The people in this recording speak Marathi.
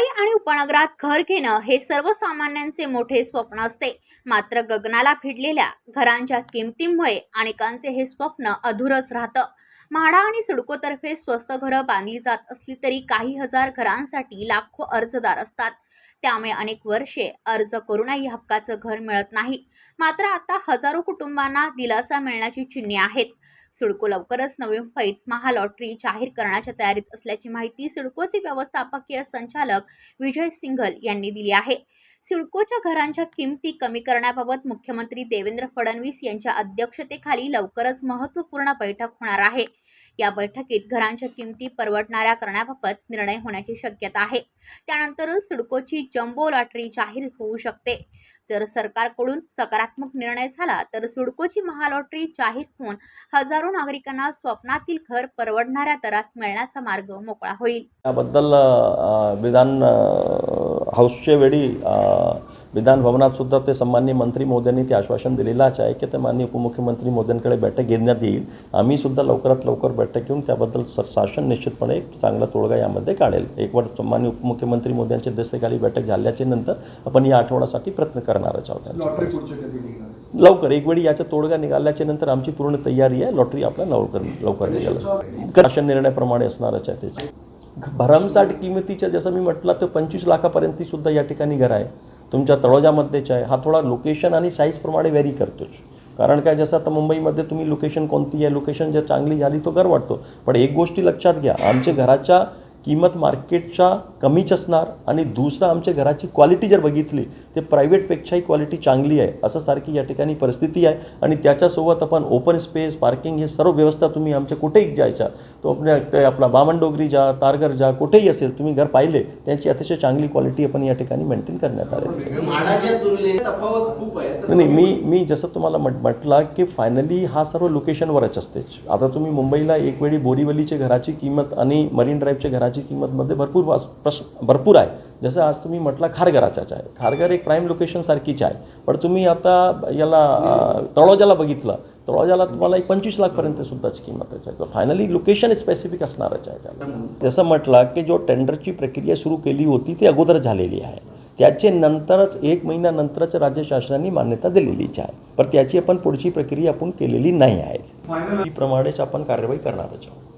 मुंबई आणि उपनगरात घर घेणं हे सर्वसामान्यांचे मोठे स्वप्न असते. मात्र गगनाला भिडलेल्या घरांच्या किमतींमुळे अनेकांचे हे स्वप्न अधुरच राहतं. म्हाडा आणि सिडकोतर्फे स्वस्त घरं बांधली जात असली तरी काही हजार घरांसाठी लाखो अर्जदार असतात. त्यामुळे अनेक वर्षे अर्ज करूनही हक्काचं घर मिळत नाही. मात्र आता हजारो कुटुंबांना दिलासा मिळण्याची चिन्हे आहेत. सिडको लवकरच नवी मुंबईत महालॉटरी जाहीर करण्याच्या तयारीत असल्याची माहिती सिडकोचे व्यवस्थापकीय संचालक विजय सिंघल यांनी दिली आहे. सिडकोच्या घरांच्या किमती कमी करण्याबाबत मुख्यमंत्री देवेंद्र फडणवीस यांच्या अध्यक्षतेखाली लवकरच महत्त्वपूर्ण बैठक होणार आहे. या बैठकीत घरांच्या किमती परवडणाऱ्या करण्याबाबत निर्णय होण्याची शक्यता आहे. त्यानंतरच सिडकोची जम्बो लॉटरी जाहीर होऊ शकते. जर सरकारकडून सकारात्मक निर्णय झाला तर सिडकोची महालॉटरी जाहीर होऊन हजारो नागरिकांना स्वप्नातील घर परवडणाऱ्या दरात मिळण्याचा मार्ग मोकळा होईल. याबद्दल विधान हाऊसच्या वेळी विधान भवनात सुद्धा ते सन्माननीय मंत्री मोदयांनी ते आश्वासन दिलेलंच आहे की ते माननीय उपमुख्यमंत्री मोदयांकडे बैठक घेण्यात येईल. आम्ही सुद्धा लवकरात लवकर बैठक घेऊन त्याबद्दल स शासन निश्चितपणे एक चांगला तोडगा यामध्ये काढेल. एक सन्माननीय उपमुख्यमंत्री मोदयांच्या अध्यक्षतेखाली बैठक झाल्याच्यानंतर आपण या आठवड्यासाठी प्रयत्न करणारच आहोत. लवकर. एक वेळी याचा तोडगा निघाल्याच्या नंतर आमची पूर्ण तयारी आहे. लॉटरी आपल्या लवकर लवकर निघाल. शासन निर्णयाप्रमाणे असणारच आहे त्याची. भरमसाठ किमतीच्या जसं मी म्हटलं तर पंचवीस लाखापर्यंत सुद्धा या ठिकाणी घर आहे. तुमच्या तळोजामध्येच आहे. हा थोडा लोकेशन आणि साईजप्रमाणे व्हेरी करतोच कारण काय जसं आता मुंबईमध्ये तुम्ही लोकेशन कोणती आहे लोकेशन जर चांगली झाली तो घर वाटतो. पण एक गोष्टी लक्षात घ्या. आमच्या घराच्या किंमत मार्केटच्या कमीच असणार आणि दुसरं आमच्या घराची क्वालिटी जर बघितली ते प्रायव्हेटपेक्षाही क्वालिटी चांगली आहे. असं सारखी या ठिकाणी परिस्थिती आहे. आणि त्याच्यासोबत आपण ओपन स्पेस पार्किंग हे सर्व व्यवस्था तुम्ही आमच्या कुठेही जायच्या तो आपल्या ते आपला बामणडोगरी जा तारघर जा कुठेही असेल तुम्ही घर पाहिले त्यांची अतिशय चांगली क्वालिटी आपण या ठिकाणी मेंटेन करण्यात तर नाही मी मी जसं तुम्हाला म्हट म्हटलं की फायनली हा सर्व लोकेशनवरच असते. आता तुम्ही मुंबईला एक वेळी बोरीवलीच्या घराची किंमत आणि मरीन ड्राईव्हच्या घराची किंमतमध्ये भरपूर वास- प्रश भरपूर आहे. जसं आज तुम्ही म्हटलं खारघराच्याच आहे खारघर एक प्राईम लोकेशनसारखीच आहे पण तुम्ही आता याला तळोजाला बघितलं. तळोजाला तुम्हाला एक पंचवीस लाखपर्यंत सुद्धाच किंमत आहे. तर फायनली लोकेशन स्पेसिफिक असणारच आहे त्याला. जसं म्हटलं की जो टेंडरची प्रक्रिया सुरू केली होती ती अगोदर झालेली आहे. त्याचे नंतरच एक महिन्यानंतरच राज्य शासनाने मान्यता दिलेलीच आहे पण त्याची आपण पुढची प्रक्रिया आपण केलेली नाही आहे. प्रमाणेच आपण कारवाई करणारच आहोत.